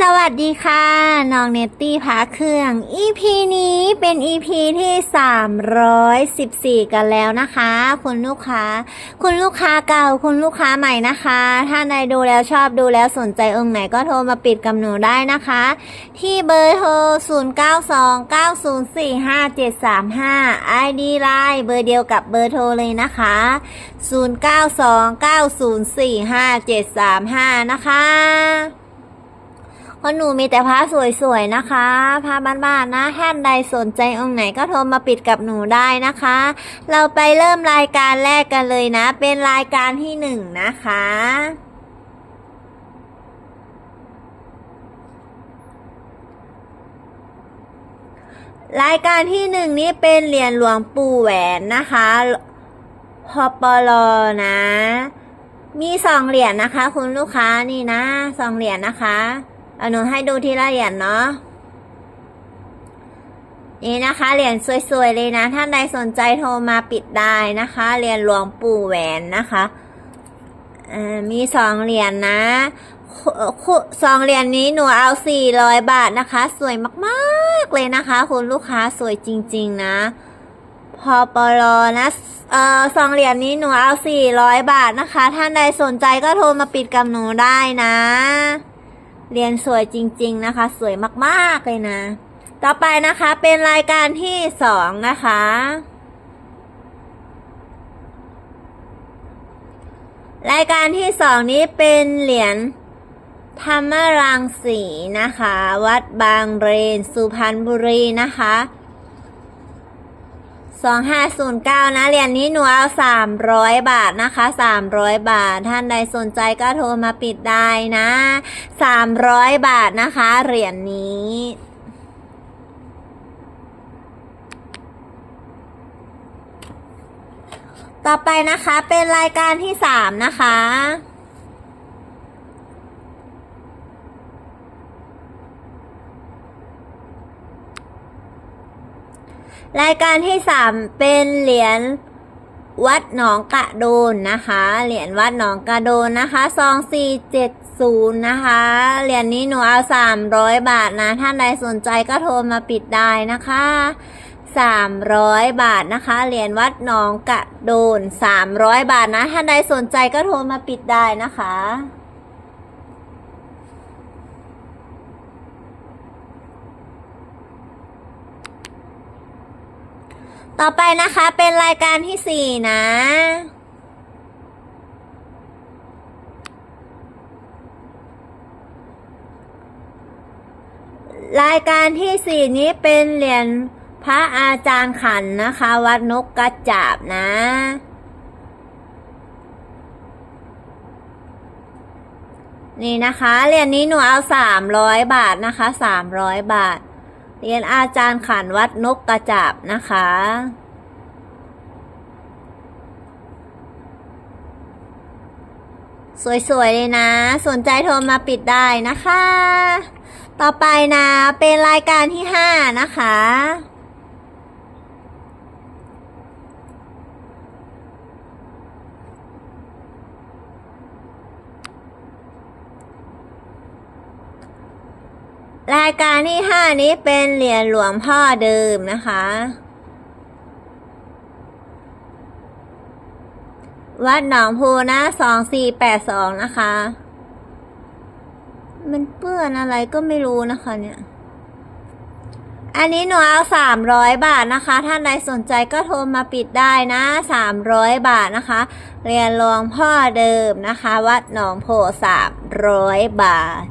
สวัสดีค่ะ น้องเนตตี้พาเครื่อง EP นี้เป็น EP ที่ 314 กันแล้วนะคะ คุณลูกค้า คุณลูกค้าเก่า คุณลูกค้าใหม่นะคะ ถ้าใดดูแล้วชอบดูแล้วสนใจองค์ไหนก็โทรมาปิดกับหนูได้นะคะ ที่เบอร์โทร 0929045735 ID Line เบอร์เดียวกับเบอร์โทรเลยนะคะ 0929045735 นะคะ คนหนูมีแต่ผ้าสวยๆนะคะผ้าบ้านๆนะท่านใดสนใจองค์ไหนก็โทรมาปิดกับหนูได้นะคะ เราไปเริ่มรายการแรกกันเลยนะ เป็นรายการที่หนึ่งนะคะรายการที่หนึ่งนี้เป็นเหรียญหลวงปู่แหวนนะคะพอปลอนะ มีสองเหรียญนะคะ คุณลูกค้านี่นะสองเหรียญนะคะ อาหนูให้ดูทีละเหรียญเนาะนี่นะคะเหรียญสวยๆเลยนะท่านใดสนใจโทรมาปิดได้นะคะเหรียญหลวงปู่แหวนนะคะมีสองเหรียญนะสองเหรียญนี้หนูเอาสี่ร้อยบาทนะคะ สวยมากๆเลยนะคะ คุณลูกค้าสวยจริง ๆ นะพอปลอนะเอ่อสองเหรียญนี้หนูเอาสี่ร้อยบาทนะคะ ท่านใดสนใจก็โทรมาปิดกับหนูได้นะ เรียนสวยจริง ๆ นะคะ สวยมากๆเลยนะ ต่อไปนะคะเป็นรายการที่สองนะคะ รายการที่สองนี้เป็นเหรียญธรรมรังสีนะคะ วัดบางเรนสุพรรณบุรีนะคะ สองห้าศูนย์เก้านะเหรียญนี้หนูเอาสามร้อยบาทนะคะสามร้อยบาท ท่านใดสนใจก็โทรมาปิดได้นะสามร้อยบาทนะคะ เหรียญนี้ต่อไปนะคะเป็นรายการที่สามนะคะ รายการที่สามเป็นเหรียญวัดหนองกระโดนนะคะ เหรียญวัดหนองกระโดนนะคะซองสี่เจ็ดศูนย์นะคะ เหรียญนี้หนูเอาสามร้อยบาทนะ ท่านใดสนใจก็โทรมาปิดได้นะคะสามร้อยบาทนะคะ เหรียญวัดหนองกระโดนสามร้อยบาทนะ ท่านใดสนใจก็โทรมาปิดได้นะคะ ต่อไปนะคะเป็นรายการที่สี่นะ รายการที่สี่นี้เป็นเหรียญพระอาจารย์ขันนะคะ วัดนกกระจาบนะนี่นะคะเหรียญนี้หนูเอาสามร้อยบาทนะคะสามร้อยบาท เรียนอาจารย์ขันวัดนกกระจาบนะคะ สวย ๆ เลยนะ สนใจโทรมาปิดได้นะคะ ต่อไปนะ เป็นรายการที่ห้านะคะ รายการที่ห้านี้เป็นเหรียญหลวงพ่อเดิมนะคะ วัดหนองโพนะสองสี่แปดสองนะคะ มันเปื้อนอะไรก็ไม่รู้นะคะเนี่ย อันนี้หนูเอาสามร้อยบาทนะคะ ท่านใดสนใจก็โทรมาปิดได้นะสามร้อยบาทนะคะ เรียนหลวงพ่อเดิมนะคะ วัดหนองโพสามร้อยบาท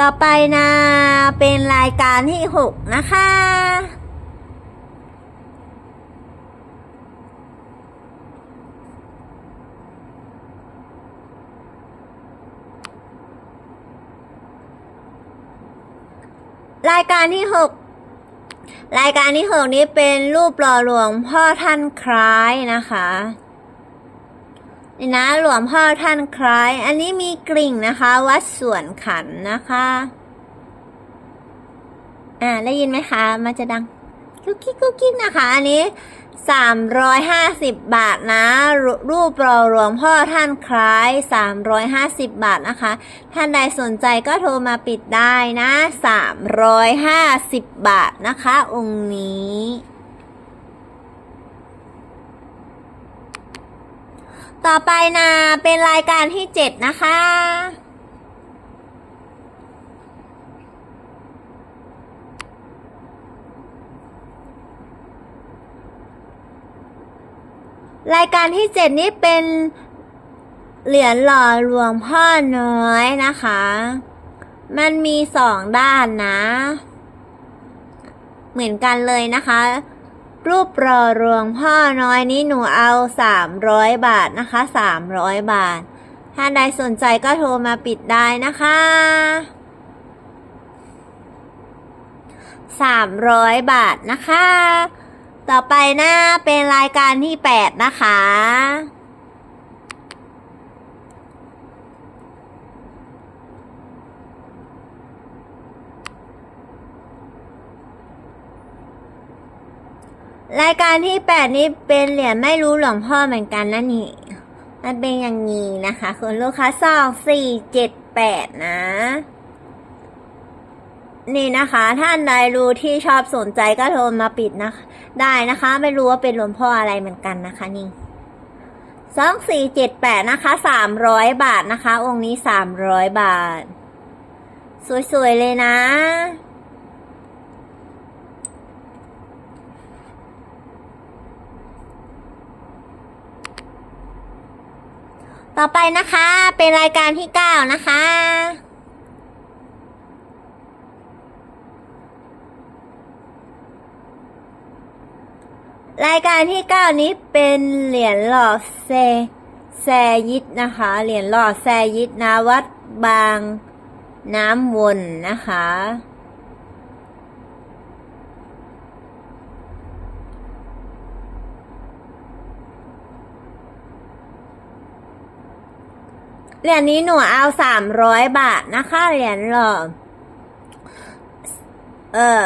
ต่อไปนะ เป็นรายการที่หกนะคะ รายการที่หกรายการที่หกนี้เป็นรูปหล่อหลวงพ่อท่านคล้ายนะคะ นี่นะหลวงพ่อท่านคล้าย อันนี้มีกริ่งนะคะ วัดสวนขันนะคะ อ่าได้ยินไหมคะมันจะดังกุ๊กกิ๊กกุ๊กกิ๊กนะคะ อันนี้350บบาทนะ รูปรอหลวงพ่อท่านคล้าย350บบาทนะคะ ท่านใดสนใจก็โทรมาปิดได้นะ350บาทนะคะ องค์นี้ ต่อไปนะเป็นรายการที่7นะคะ รายการที่เจ็ดนี้เป็นเหรียญหล่อหลวงพ่อน้อยนะคะ มันมีสองด้านนะ เหมือนกันเลยนะคะ รูปรอรวงพ่อน้อยนี้หนูเอาสามร้อยบาทนะคะสามร้อยบาท ถ้าใดสนใจก็โทรมาปิดได้นะคะสามร้อยบาทนะคะ ต่อไปนะเป็นรายการที่ 8 นะคะ รายการที่8นี้เป็นเหรียญไม่รู้หลวงพ่อเหมือนกันนะนี่ มันเป็นอย่างนี้นะคะ คุณลูกค้าสองสี่เจ็ดแปดนะ นี่นะคะ ท่านใดรู้ที่ชอบสนใจก็โทรมาปิดนะคะ ได้นะคะ ไม่รู้ว่าเป็นหลวงพ่ออะไรเหมือนกันนะคะนี่สองสี่เจ็ดแปดนะคะสามร้อยบาทนะคะ องค์นี้สามร้อยบาท สวยๆเลยนะ ต่อไปนะคะเป็นรายการที่เก้านะคะ รายการที่9นี้เป็นเหรียญหล่อแซแซยิดนะคะ เหรียญหล่อแซยิดนะวัดบางน้ำวนนะคะ เหรียญนี้หนูเอาสามร้อยบาทนะคะ เหรียญหล่อ เออ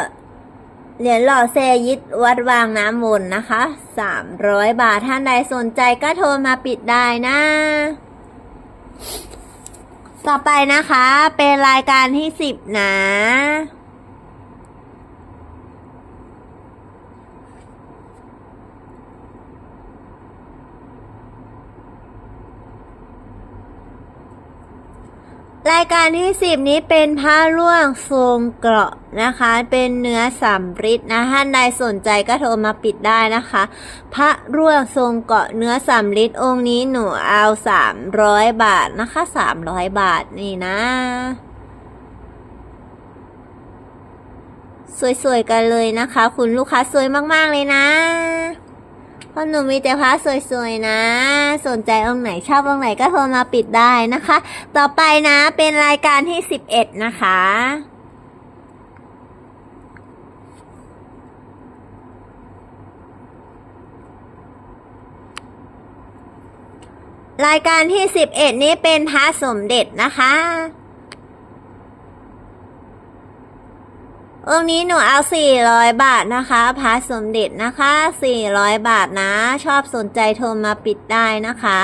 เหรียญหล่อเซยิตวัดวางน้ำวนนะคะสามร้อยบาทท่านใดสนใจก็โทรมาปิดได้นะ ต่อไปนะคะ เป็นรายการที่สิบนะ รายการที่สิบนี้เป็นผ้าร่วงทรงเกราะนะคะ เป็นเนื้อสำริดนะท่านใดสนใจก็โทรมาปิดได้นะคะ พระร่วงทรงเกราะเนื้อสำริดองค์นี้หนูเอาสามร้อยบาทนะคะสามร้อยบาทนี่นะ สวยๆกันเลยนะคะ คุณลูกค้าสวยมากๆเลยนะ ราะหนูมีแต่พระสวยๆนะ สนใจองค์ไหนชอบองค์ไหนก็โทรมาปิดได้นะคะ ต่อไปนะเป็นรายการที่11นะคะรายการที่ 11 นี้เป็นพระสมเด็จนะคะ องค์นี้หนูเอา 400 บาทนะคะพระสมเด็จนะคะ 400 บาทนะ ชอบสนใจโทรมาปิดได้นะคะ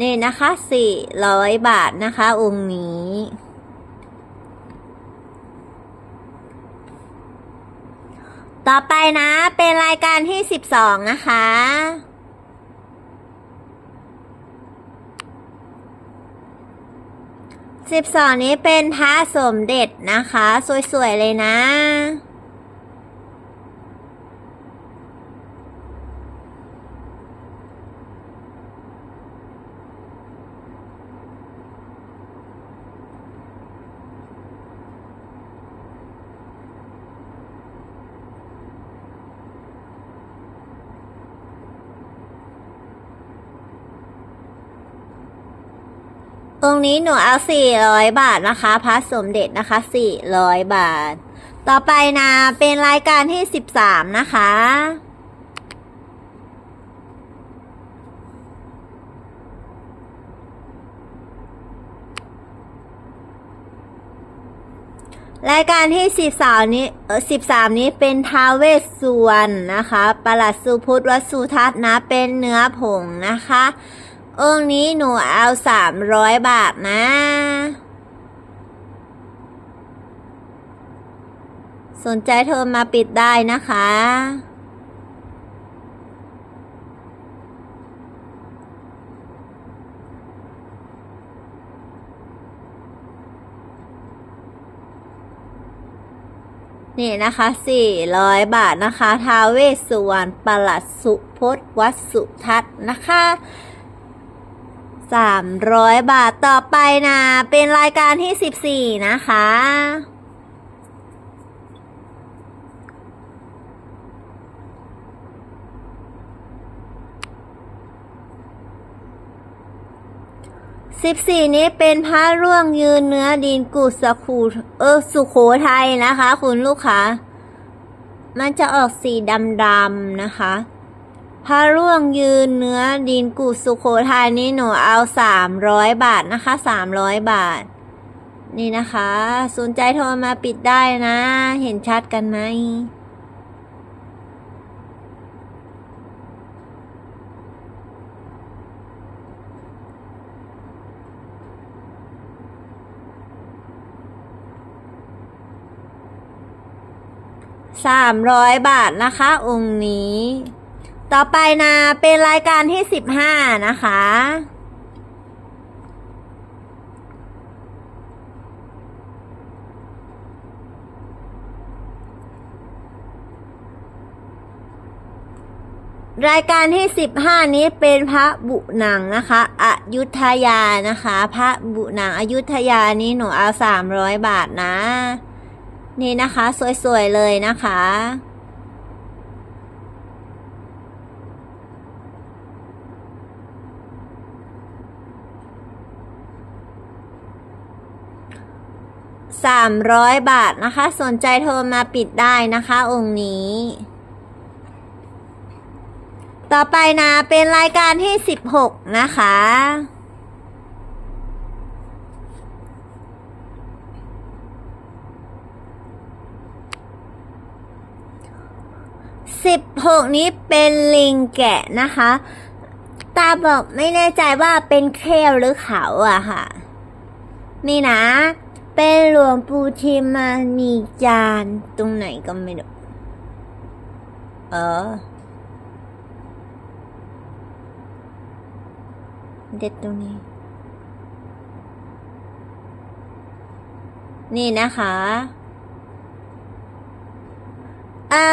นี่นะคะ 400 บาทนะคะ องค์นี้ ต่อไปนะเป็นรายการที่สิบสองนะคะ สิบสองนี้เป็นพระสมเด็จนะคะ สวย ๆ เลยนะ รงนี้หนูเอา400บาทนะคะพระสมเด็จนะคะ400บาท ต่อไปนะเป็นรายการที่13นะคะรายการที่13นี้สินี้เป็นทาเวสสุวรรณนะคะ ประหลัดสุพุทธวสุทัศนะ เป็นเนื้อผงนะคะ องค์นี้หนูเอาสามร้อยบาทนะ สนใจโทรมาปิดได้นะคะ นี่นะคะ400บาทนะคะท้าวเวสสุวรรณปลัดสุพจน์วัดสุทัศน์นะคะ 300 บาทต่อไปนะ เป็นรายการที่ 14 นะคะ สิบสี่นี้เป็นพระร่วงยืนเนื้อดินกุสคูเออสุโขทัยนะคะ คุณลูกค้า มันจะออกสีดำๆนะคะ พระร่วงยืนเนื้อดินกุสุโขทัยนี้หนูเอาสามร้อยบาทนะคะสามร้อยบาท นี่นะคะสนใจโทรมาปิดได้นะ เห็นชัดกันไหมสามร้อยบาทนะคะ องค์นี้ ต่อไปนะเป็นรายการที่สิบห้านะคะ รายการที่สิบห้านี้เป็นพระบุหนังนะคะอยุธยานะคะ พระบุหนังอยุธยานี้หนูเอาสามร้อยบาทนะ นี่นะคะ สวยๆเลยนะคะ สามร้อยบาทนะคะ สนใจโทรมาปิดได้นะคะ องค์นี้ ต่อไปนะเป็นรายการที่สิบหกนะคะสิบหกนี้เป็นลิงแกะนะคะ ตาบอกไม่แน่ใจว่าเป็นเคลหรือเขาอะค่ะ นี่นะ เป็นหลวงปู่เทมานีจานตรงไหนก็ไม่รู้เออเด็ดตรงนี้ นี่นะคะ เอ่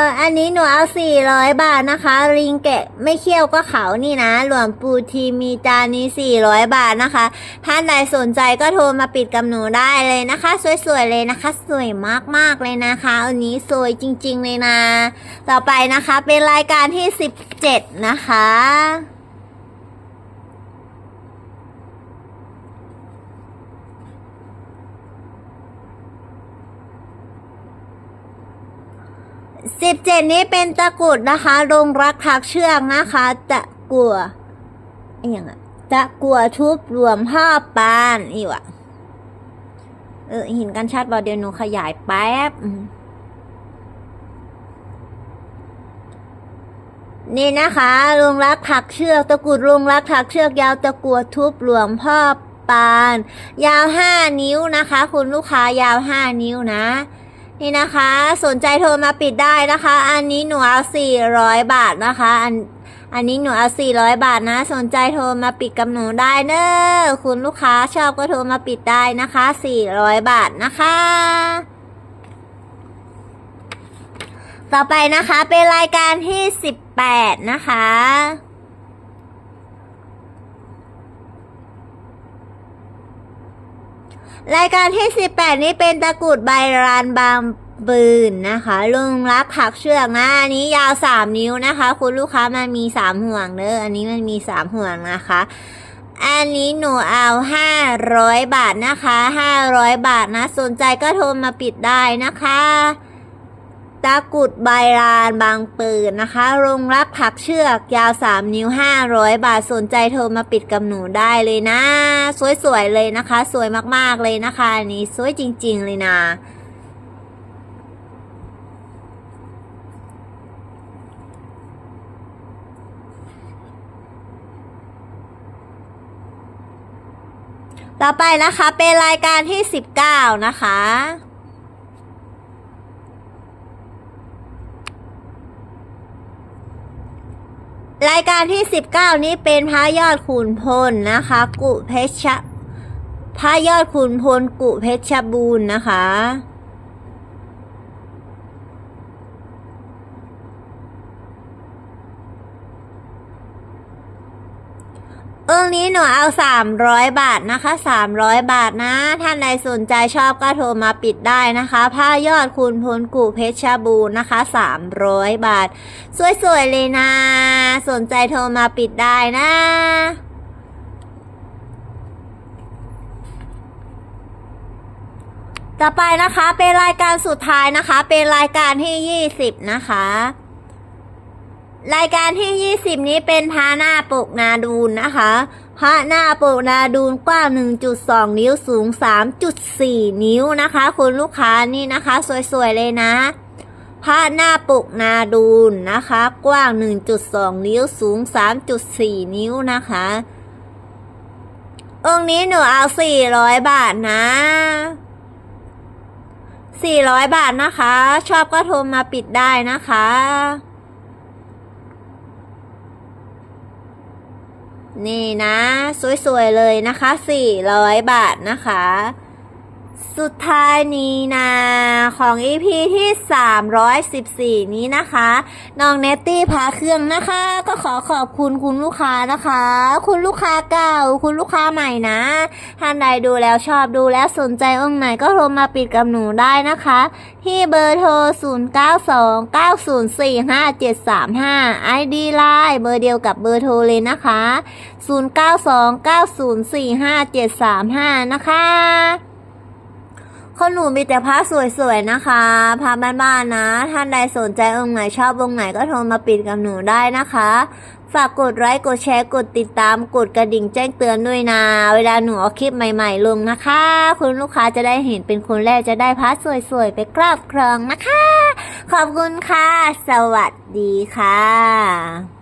ออันนี้หนูเอาสี่ร้อยบาทนะคะ ลิงแกะไม่เคี่ยวก็เขานี่นะ หลวงปูทีมีจานนี้สี่ร้อยบาทนะคะ ท่านใดสนใจก็โทรมาปิดกับหนูได้เลยนะคะ สวยๆเลยนะคะ สวยมากๆเลยนะคะ อันนี้สวยจริงๆเลยนะ ต่อไปนะคะเป็นรายการที่สิบเจ็ดนะคะ สิบเจ็ดนี้เป็นตะกุดนะคะ ลงรักถักเชือกนะคะ ตะกัวไอ้ยังอะตะกัวทุบรวมห้าปานอีวะเออเห็นกันชัดบ่เดี๋ยวหนูขยายแป๊บ นี่นะคะลงรักถักเชือกตะกุดลงรักถักเชือกยาวตะกัวทุบหลวงพ่อปาน ยาวห้านิ้วนะคะ คุณลูกค้ายาวห้านิ้วนะ นี่นะคะสนใจโทรมาปิดได้นะคะ อันนี้หนูเอาสี่ร้อยบาทนะคะ อันอันนี้หนูเอาสี่ร้อยบาทนะ สนใจโทรมาปิดกับหนูได้เนอะคุณลูกค้าชอบก็โทรมาปิดได้นะคะสี่ร้อยบาทนะคะ ต่อไปนะคะเป็นรายการที่สิบแปดนะคะ รายการที่ 18 นี้เป็นตะกรุดใบรานบางปืนนะคะลุงรักผักเชือกนะอันนี้ยาว 3 นิ้วนะคะ คุณลูกค้ามันมี 3 ห่วงเนอะอันนี้มันมี 3 ห่วงนะคะ อันนี้หนูเอา 500 บาทนะคะ 500 บาทนะ สนใจก็โทรมาปิดได้นะคะ ตะกุดใบลานบางปืนนะคะรงรับผักเชือกยาว 3 นิ้ว 500 บาทสนใจโทรมาปิดกับหนูได้เลยนะ สวยๆเลยนะคะ สวยมากๆเลยนะคะอันนี้สวยจริง ๆ เลยนะต่อไปนะคะเป็นรายการที่ 19 นะคะ รายการที่ 19 นี้เป็นพระยอดขุนพลนะคะ กุเพชรพระยอดขุนพลกุเพชรบูรณ์นะคะ งนี้หนูเอา 300 บาทนะคะ 300 บาทนะ ท่านใดสนใจชอบก็โทรมาปิดได้นะคะ ผ้ายอดคุณพลกุเพชรบูรณ์นะคะ 300 บาท สวยๆเลยนะ สนใจโทรมาปิดได้นะต่อไปนะคะเป็นรายการสุดท้ายนะคะ เป็นรายการที่ 20 นะคะ รายการที่ 20 นี้เป็นพระหน้าปกนาดูนนะคะพระหน้าปกนาดูนกว้าง 1.2 นิ้วสูง 3.4 นิ้วนะคะคุณลูกค้านี่นะคะ สวย ๆ เลยนะพระหน้าปกนาดูนนะคะ กว้าง 1.2 นิ้วสูง 3.4 นิ้วนะคะ องค์นี้หนูเอา 400 บาทนะ 400 บาทนะคะ ชอบก็โทรมาปิดได้นะคะ นี่นะ สวยๆเลยนะคะ 400 บาทนะคะ สุดท้ายนี้นะของ EP ที่ 314 นี้นะคะ น้องเนตตี้พาเครื่องนะคะ ก็ขอขอบคุณคุณลูกค้านะคะ คุณลูกค้าเก่า คุณลูกค้าใหม่นะท่านใดดูแล้วชอบดูแล้วสนใจองค์ไหนก็โทรมาปิดกับหนูได้นะคะ ที่เบอร์โทร 0929045735 ID Line เบอร์เดียวกับเบอร์โทรเลยนะคะ 0929045735 นะคะ คนหนูมีแต่ผ้าสวยๆนะคะผ้าบ้านๆนะ ท่านใดสนใจองค์ไหนชอบองค์ไหนก็โทรมาปิดกับหนูได้นะคะ ฝากกดไลค์กดแชร์กดติดตามกดกระดิ่งแจ้งเตือนด้วยนะ เวลาหนูเอาคลิปใหม่ๆลงนะคะ คุณลูกค้าจะได้เห็นเป็นคนแรกจะได้พัดสวยๆไปครอบครองนะคะ ขอบคุณค่ะ สวัสดีค่ะ